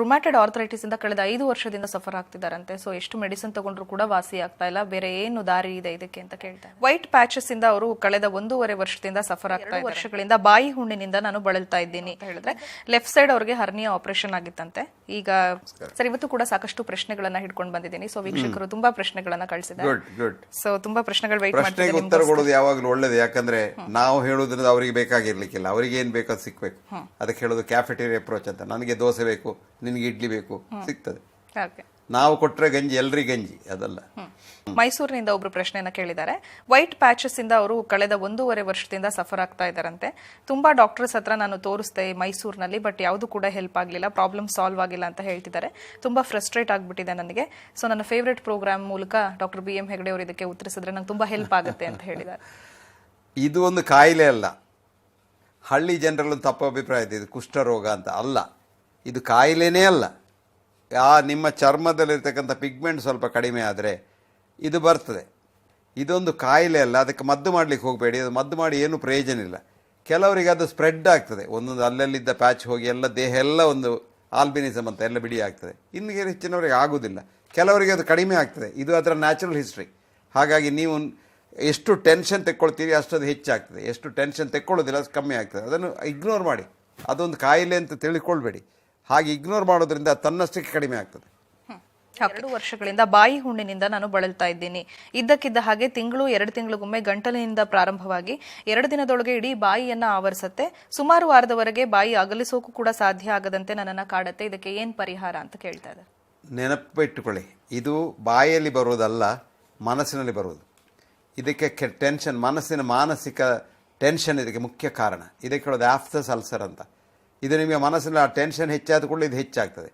Rheumatoid arthritis ಇಂದ ಕಳೆದ ಐದು ವರ್ಷದಿಂದ ಸಫರ್ ಆಗ್ತಿದಾರಂತೆ ಸೊ ಎಷ್ಟು ಮೆಡಿಸಿನ್ ತಗೊಂಡ್ರು ಕೂಡ ವಾಸಿ ಆಗ್ತಾ ಇಲ್ಲ. ಬೇರೆ ಏನು ದಾರಿ ಇದೆ ಇದಕ್ಕೆ ಅಂತ ಕೇಳ್ತಾರೆ ವೈಟ್ ಪ್ಯಾಚಸ್ ಇಂದ ಅವರು ಕಳೆದ ಒಂದೂವರೆ ವರ್ಷದಿಂದ ಸಫರ್ ಆಗ್ತಾ ಇದ್ದಾರೆ. ವರ್ಷಗಳಿಂದ ಬಾಯಿ ಹುಣ್ಣಿನಿಂದ ನಾನು ಬಳಲ್ತಾ ಇದ್ದೀನಿ ಅಂತ ಹೇಳಿದ್ರೆ ಲೆಫ್ಟ್ ಸೈಡ್ ಅವರಿಗೆ ಹರ್ನಿಯ ಆಪರೇಷನ್ ಆಗಿತ್ತಂತೆ. ಈಗ ಸರ್ ಇವತ್ತು ಕೂಡ ಸಾಕಷ್ಟು ಪ್ರಶ್ನೆಗಳನ್ನ ಹಿಡ್ಕೊಂಡು ಬಂದಿದ್ದೀನಿ. ಸೊ ವೀಕ್ಷಕರು ತುಂಬಾ ಪ್ರಶ್ನೆಗಳನ್ನ ಕಳಿಸಿದ್ದಾರೆ. ಗುಡ್ ಗುಡ್ ಸೊ ತುಂಬಾ ಪ್ರಶ್ನೆಗಳು ವೈಟ್ ಪ್ರಶ್ನೆಗೆ ಮಾಡ್ತಿದ್ದಾರೆ ಉತ್ತರ ಕೊಡೋದು ಯಾವಾಗಲೂ ಒಳ್ಳೇದು. ಯಾಕಂದ್ರೆ ನಾವು ಹೇಳುದ್ರಿಂದ ಅವರಿಗೆ ಬೇಕಾಗಿರ್ಲಿಕ್ಕಿಲ್ಲ. ಅವರಿಗೆ ಏನ್ ಬೇಕೋ ಸಿಕ್ಬೇಕು. ಅದಕ್ಕೆ ಹೇಳೋದು ಕ್ಯಾಫೆಟೇರಿಯಾ ಅಪ್ರೋಚ್ ಅಂತ. ನನಗೆ ದೋಸೆ ಬೇಕು ನಿನಗೆ ಇಡ್ಲಿ ಬೇಕು ಸಿಗ್ತದೆ. ನಾವು ಕೊಟ್ಟರೆ ಗಂಜಿ ಎಲ್ರಿಗೆ ಗಂಜಿ ಅದಲ್ಲ. ಮೈಸೂರಿನಿಂದ ಒಬ್ರು ಪ್ರಶ್ನೆಯನ್ನ ಕೇಳಿದ್ದಾರೆ. ವೈಟ್ ಪ್ಯಾಚಸ್ ಇಂದ ಅವರು ಕಳೆದ ಒಂದೂವರೆ ವರ್ಷದಿಂದ ಸಫರ್ ಆಗ್ತಾ ಇದ್ದಾರಂತೆ. ತುಂಬಾ ಡಾಕ್ಟರ್ಸ್ ಹತ್ರ ನಾನು ತೋರಿಸ್ದೆ ಮೈಸೂರಿನಲ್ಲಿ ಬಟ್ ಯಾವುದು ಕೂಡ ಹೆಲ್ಪ್ ಆಗಲಿಲ್ಲ ಪ್ರಾಬ್ಲಮ್ ಸಾಲ್ವ್ ಆಗಿಲ್ಲ ಅಂತ ಹೇಳ್ತಿದ್ದಾರೆ. ತುಂಬಾ ಫ್ರಸ್ಟ್ರೇಟ್ ಆಗಿಬಿಟ್ಟಿದೆ ನನಗೆ. ಸೊ ನನ್ನ ಫೇವ್ರೆಟ್ ಪ್ರೋಗ್ರಾಮ್ ಮೂಲಕ ಡಾಕ್ಟರ್ ಬಿ ಎಂ ಹೆಗಡೆ ಅವರು ಇದಕ್ಕೆ ಉತ್ತರಿಸಿದ್ರೆ ನಂಗೆ ತುಂಬಾ ಹೆಲ್ಪ್ ಆಗುತ್ತೆ ಅಂತ ಹೇಳಿದ್ದಾರೆ. ಇದು ಒಂದು ಕಾಯಿಲೆ ಅಲ್ಲ. ಹಳ್ಳಿ ಜನರಲ್ಲೂ ತಪ್ಪು ಅಭಿಪ್ರಾಯ ಇದೆ ಇದು ಕುಷ್ಠರೋಗ ಅಂತ ಅಲ್ಲ. ಇದು ಕಾಯಿಲೆನೇ ಅಲ್ಲ. ಆ ನಿಮ್ಮ ಚರ್ಮದಲ್ಲಿರ್ತಕ್ಕಂಥ ಪಿಗ್ಮೆಂಟ್ ಸ್ವಲ್ಪ ಕಡಿಮೆ ಆದರೆ ಇದು ಬರ್ತದೆ. ಇದೊಂದು ಕಾಯಿಲೆ ಅಲ್ಲ, ಅದಕ್ಕೆ ಮದ್ದು ಮಾಡಲಿಕ್ಕೆ ಹೋಗಬೇಡಿ. ಅದು ಮದ್ದು ಮಾಡಿ ಏನು ಪ್ರಯೋಜನ ಇಲ್ಲ. ಕೆಲವರಿಗೆ ಅದು ಸ್ಪ್ರೆಡ್ ಆಗ್ತದೆ. ಒಂದೊಂದು ಅಲ್ಲಲ್ಲಿದ್ದ ಪ್ಯಾಚ್ ಹೋಗಿ ಎಲ್ಲ ದೇಹ ಎಲ್ಲ ಒಂದು ಆಲ್ಬಿನಿಸಮ್ ಅಂತ ಎಲ್ಲ ಬಿಡಿ ಆಗ್ತದೆ. ಇನ್ನಿಗೆ ಹೆಚ್ಚಿನವರಿಗೆ ಆಗೋದಿಲ್ಲ. ಕೆಲವರಿಗೆ ಅದು ಕಡಿಮೆ ಆಗ್ತದೆ. ಇದು ಅದರ ನ್ಯಾಚುರಲ್ ಹಿಸ್ಟ್ರಿ ಹಾಗಾಗಿ ನೀವು ಎಷ್ಟು ಟೆನ್ಷನ್ ತೆಕ್ಕೊಳ್ತೀರಿ ಅಷ್ಟು ಅದು ಹೆಚ್ಚಾಗ್ತದೆ. ಎಷ್ಟು ಟೆನ್ಷನ್ ತೆಕ್ಕೊಳ್ಳೋದಿಲ್ಲ ಅದು ಕಮ್ಮಿ ಆಗ್ತದೆ. ಅದನ್ನು ಇಗ್ನೋರ್ ಮಾಡಿ. ಅದೊಂದು ಕಾಯಿಲೆ ಅಂತ ತಿಳ್ಕೊಳ್ಬೇಡಿ. ಹಾಗೆ ಇಗ್ನೋರ್ ಮಾಡೋದ್ರಿಂದ ತನ್ನಷ್ಟಕ್ಕೆ ಕಡಿಮೆ ಆಗ್ತದೆ. ಎರಡು ವರ್ಷಗಳಿಂದ ಬಾಯಿ ಹುಣ್ಣಿನಿಂದ ನಾನು ಬಳಲ್ತಾ ಇದ್ದೀನಿ. ಇದ್ದಕ್ಕಿದ್ದ ಹಾಗೆ ತಿಂಗಳು ಎರಡು ತಿಂಗಳಿಗೊಮ್ಮೆ ಗಂಟಲಿನಿಂದ ಪ್ರಾರಂಭವಾಗಿ ಎರಡು ದಿನದೊಳಗೆ ಇಡೀ ಬಾಯಿಯನ್ನ ಆವರಿಸುತ್ತೆ. ಸುಮಾರು ವಾರದವರೆಗೆ ಬಾಯಿ ಅಗಲಿಸೋಕು ಕೂಡ ಸಾಧ್ಯ ಆಗದಂತೆ ನನ್ನನ್ನು ಕಾಡತ್ತೆ. ಇದಕ್ಕೆ ಏನು ಪರಿಹಾರ ಅಂತ ಕೇಳ್ತಾ ಇದ್ದಾರೆ. ನೆನಪಿಟ್ಟುಕೊಳ್ಳಿ ಇದು ಬಾಯಲ್ಲಿ ಬರುವುದಲ್ಲ ಮನಸ್ಸಿನಲ್ಲಿ ಬರುವುದು. ಇದಕ್ಕೆ ಟೆನ್ಷನ್ ಮನಸ್ಸಿನ ಮಾನಸಿಕ ಟೆನ್ಷನ್ ಇದಕ್ಕೆ ಮುಖ್ಯ ಕಾರಣ. ಇದಕ್ಕೆ ಹೇಳೋದು ಆಫ್ಟರ್ಸ್ ಅಲ್ಸರ್ ಅಂತ. ಇದು ನಿಮಗೆ ಮನಸ್ಸಿನ ಟೆನ್ಷನ್ ಹೆಚ್ಚಾದ ಕೂಡಲೇ ಇದು ಹೆಚ್ಚಾಗ್ತದೆ.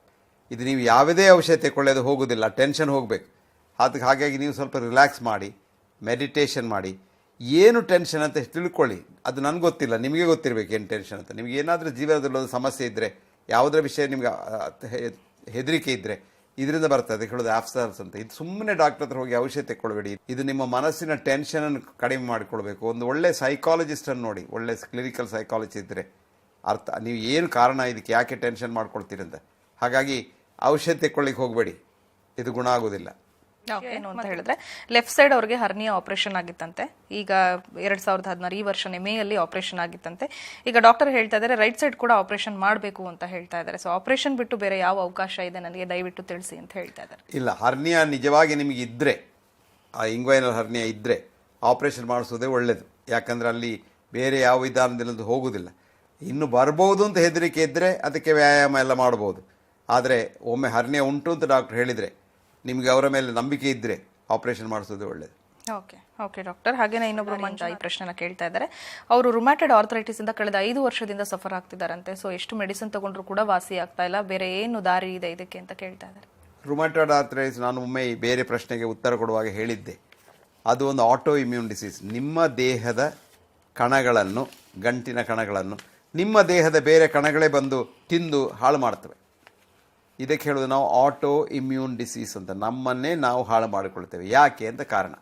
ಇದು ನೀವು ಯಾವುದೇ ಔಷಧ ತೆಕ್ಕೊಳ್ಳೋದು ಹೋಗೋದಿಲ್ಲ ಟೆನ್ಷನ್ ಹೋಗಬೇಕು. ಅದಕ್ಕೆ ಹಾಗಾಗಿ ನೀವು ಸ್ವಲ್ಪ ರಿಲ್ಯಾಕ್ಸ್ ಮಾಡಿ ಮೆಡಿಟೇಷನ್ ಮಾಡಿ. ಏನು ಟೆನ್ಷನ್ ಅಂತ ತಿಳ್ಕೊಳ್ಳಿ. ಅದು ನನಗೆ ಗೊತ್ತಿಲ್ಲ, ನಿಮಗೆ ಗೊತ್ತಿರಬೇಕು ಏನು ಟೆನ್ಷನ್ ಅಂತ. ನಿಮಗೆ ಏನಾದರೂ ಜೀವನದಲ್ಲಿ ಒಂದು ಸಮಸ್ಯೆ ಇದ್ದರೆ ಯಾವುದರ ವಿಷಯ ನಿಮಗೆ ಹೆದರಿಕೆ ಇದ್ದರೆ ಇದರಿಂದ ಬರ್ತದೆ. ಹೇಳೋದು ಆಫ್ಸರ್ಸ್ ಅಂತ. ಇದು ಸುಮ್ಮನೆ ಡಾಕ್ಟರ್ ಹತ್ರ ಹೋಗಿ ಔಷಧ ತೆಕ್ಕೊಳ್ಬೇಡಿ. ಇದು ನಿಮ್ಮ ಮನಸ್ಸಿನ ಟೆನ್ಷನನ್ನು ಕಡಿಮೆ ಮಾಡಿಕೊಳ್ಬೇಕು. ಒಂದು ಒಳ್ಳೆ ಸೈಕಾಲಜಿಸ್ಟನ್ನು ನೋಡಿ. ಒಳ್ಳೆ ಕ್ಲಿನಿಕಲ್ ಸೈಕಾಲಜಿ ಇದ್ದರೆ ಅರ್ಥ ನೀವು ಏನು ಕಾರಣ ಇದಕ್ಕೆ ಯಾಕೆ ಟೆನ್ಷನ್ ಮಾಡ್ಕೊಳ್ತೀರಿ ಅಂತ. ಹಾಗಾಗಿ ಔಷಧ ತೆಕ್ಕೊಳ್ಳಿಕ್ಕೆ ಹೋಗಬೇಡಿ. ಇದು ಗುಣ ಆಗೋದಿಲ್ಲ. ಏನು ಅಂತ ಹೇಳಿದ್ರೆ ಲೆಫ್ಟ್ ಸೈಡ್ ಅವ್ರಿಗೆ ಹರ್ನಿಯ ಆಪರೇಷನ್ ಆಗಿತ್ತಂತೆ. ಈಗ ಎರಡ್ ಸಾವಿರದ ಹದಿನಾರು ಈ ವರ್ಷನೇ ಮೇ ಅಲ್ಲಿ ಆಪರೇಷನ್ ಆಗಿತ್ತಂತೆ. ಈಗ ಡಾಕ್ಟರ್ ಹೇಳ್ತಾ ಇದ್ದಾರೆ ರೈಟ್ ಸೈಡ್ ಕೂಡ ಆಪರೇಷನ್ ಮಾಡಬೇಕು ಅಂತ ಹೇಳ್ತಾ ಇದ್ದಾರೆ. ಸೊ ಆಪರೇಷನ್ ಬಿಟ್ಟು ಬೇರೆ ಯಾವ ಅವಕಾಶ ಇದೆ ನನಗೆ ದಯವಿಟ್ಟು ತಿಳಿಸಿ ಅಂತ ಹೇಳ್ತಾ ಇದ್ದಾರೆ. ಇಲ್ಲ ಹರ್ನಿಯ ನಿಜವಾಗಿ ನಿಮಗೆ ಇದ್ರೆ ಆ ಇಂಗ್ವೈನಲ್ ಹರ್ನಿಯ ಇದ್ರೆ ಆಪರೇಷನ್ ಮಾಡಿಸೋದೇ ಒಳ್ಳೇದು. ಯಾಕಂದ್ರೆ ಅಲ್ಲಿ ಬೇರೆ ಯಾವ ವಿಧಾನದಿಂದ ಹೋಗುವುದಿಲ್ಲ ಇನ್ನು ಬರ್ಬೋದು ಅಂತ ಹೆದರಿಕೆ ಇದ್ದರೆ ಅದಕ್ಕೆ ವ್ಯಾಯಾಮ ಎಲ್ಲ ಮಾಡ್ಬೋದು. ಆದರೆ ಒಮ್ಮೆ ಹರ್ನೆ ಉಂಟು ಅಂತ ಡಾಕ್ಟರ್ ಹೇಳಿದರೆ ನಿಮಗೆ ಅವರ ಮೇಲೆ ನಂಬಿಕೆ ಇದ್ದರೆ ಆಪರೇಷನ್ ಮಾಡಿಸೋದು ಒಳ್ಳೆಯದು ಓಕೆ ಓಕೆ ಡಾಕ್ಟರ್ ಹಾಗೇನೆ ಇನ್ನೊಬ್ರು ಮಂಜ ಈ ಪ್ರಶ್ನೆನ ಕೇಳ್ತಾ ಇದ್ದಾರೆ. ಅವರು ರುಮ್ಯಾಟೆಡ್ ಆರ್ಥರೈಟಿಸ್ ಇಂದ ಕಳೆದ ಐದು ವರ್ಷದಿಂದ ಸಫರ್ ಆಗ್ತಿದ್ದಾರಂತೆ. ಸೊ ಎಷ್ಟು ಮೆಡಿಸಿನ್ ತಗೊಂಡ್ರು ಕೂಡ ವಾಸಿ ಆಗ್ತಾ ಇಲ್ಲ. ಬೇರೆ ಏನು ದಾರಿ ಇದೆ ಇದಕ್ಕೆ ಅಂತ ಕೇಳ್ತಾ ಇದ್ದಾರೆ. ರುಮ್ಯಾಟೆಡ್ ಆರ್ಥರೈಟಿಸ್ ನಾನು ಒಮ್ಮೆ ಈ ಬೇರೆ ಪ್ರಶ್ನೆಗೆ ಉತ್ತರ ಕೊಡುವಾಗ ಹೇಳಿದ್ದೆ. ಅದು ಒಂದು ಆಟೋ ಇಮ್ಯೂನ್ ಡಿಸೀಸ್ ನಿಮ್ಮ ದೇಹದ ಕಣಗಳನ್ನು ಗಂಟಿನ ಕಣಗಳನ್ನು ನಿಮ್ಮ ದೇಹದ ಬೇರೆ ಕಣಗಳೇ ಬಂದು ತಿಂದು ಹಾಳು ಮಾಡ್ತವೆ. ಇದಕ್ಕೆ ಹೇಳೋದು ನಾವು ಆಟೋ ಇಮ್ಯೂನ್ ಡಿಸೀಸ್ ಅಂತ. ನಮ್ಮನ್ನೇ ನಾವು ಹಾಳು ಮಾಡಿಕೊಳ್ತೇವೆ. ಯಾಕೆ ಅಂತ ಕಾರಣ.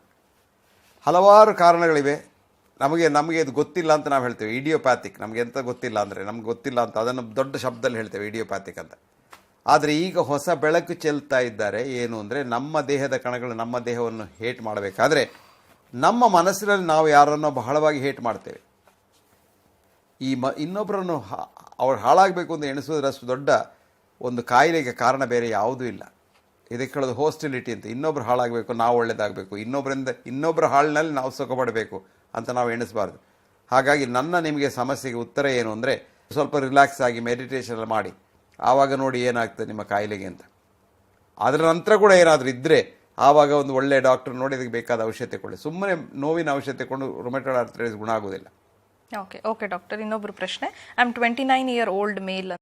ಹಲವಾರು ಕಾರಣಗಳಿವೆ. ನಮಗೆ ನಮಗೆ ಇದು ಗೊತ್ತಿಲ್ಲ ಅಂತ ನಾವು ಹೇಳ್ತೇವೆ. ಇಡಿಯೋಪ್ಯಾಥಿಕ್ ನಮಗೆ ಎಂತ ಗೊತ್ತಿಲ್ಲ ಅಂದರೆ, ನಮ್ಗೆ ಗೊತ್ತಿಲ್ಲ ಅಂತ ಅದನ್ನು ದೊಡ್ಡ ಶಬ್ದದಲ್ಲಿ ಹೇಳ್ತೇವೆ ಇಡಿಯೋಪ್ಯಾಥಿಕ್ ಅಂತ. ಆದರೆ ಈಗ ಹೊಸ ಬೆಳಕು ಚೆಲ್ತಾ ಇದ್ದಾರೆ. ಏನು ಅಂದರೆ, ನಮ್ಮ ದೇಹದ ಕಣಗಳು ನಮ್ಮ ದೇಹವನ್ನು ಹೇಟ್ ಮಾಡಬೇಕಾದ್ರೆ, ನಮ್ಮ ಮನಸ್ಸಿನಲ್ಲಿ ನಾವು ಯಾರನ್ನೋ ಬಹಳವಾಗಿ ಹೇಟ್ ಮಾಡ್ತೇವೆ. ಈ ಮ ಇನ್ನೊಬ್ಬರನ್ನು ಅವ್ರು ಹಾಳಾಗಬೇಕು ಅಂತ ಎಣಿಸೋದ್ರಷ್ಟು ದೊಡ್ಡ ಒಂದು ಕಾಯಿಲೆಗೆ ಕಾರಣ ಬೇರೆ ಯಾವುದೂ ಇಲ್ಲ. ಇದಕ್ಕೆ ಹೇಳೋದು ಹೋಸ್ಟಿಲಿಟಿ ಅಂತ. ಇನ್ನೊಬ್ರು ಹಾಳಾಗಬೇಕು, ನಾವು ಒಳ್ಳೆಯದಾಗಬೇಕು ಇನ್ನೊಬ್ಬರಿಂದ ಇನ್ನೊಬ್ಬರ ಹಾಳಿನಲ್ಲಿ ನಾವು ಸುಖ ಪಡಬೇಕು ಅಂತ ನಾವು ಎಣಿಸಬಾರ್ದು. ಹಾಗಾಗಿ ನನ್ನ ನಿಮಗೆ ಸಮಸ್ಯೆಗೆ ಉತ್ತರ ಏನು ಅಂದರೆ, ಸ್ವಲ್ಪ ರಿಲ್ಯಾಕ್ಸ್ ಆಗಿ ಮೆಡಿಟೇಷನ್ ಮಾಡಿ. ಆವಾಗ ನೋಡಿ ಏನಾಗ್ತದೆ ನಿಮ್ಮ ಕಾಯಿಲೆಗೆ ಅಂತ. ಅದರ ನಂತರ ಕೂಡ ಏನಾದರೂ ಇದ್ದರೆ ಆವಾಗ ಒಂದು ಒಳ್ಳೆಯ ಡಾಕ್ಟರ್ ನೋಡಿ ಅದಕ್ಕೆ ಬೇಕಾದ ಔಷಧಿ ತಗೊಳ್ಳಿ. ಸುಮ್ಮನೆ ನೋವಿನ ಔಷಧಿ ತಗೊಂಡು ರೊಮೆಟೋಡ್ ಆರ್ಥರೈಟಿಸ್ ಗುಣ ಆಗೋದಿಲ್ಲ. ಓಕೆ ಓಕೆ ಡಾಕ್ಟರ್ ಇನ್ನೊಬ್ರು ಪ್ರಶ್ನೆ. I am twenty nine year old male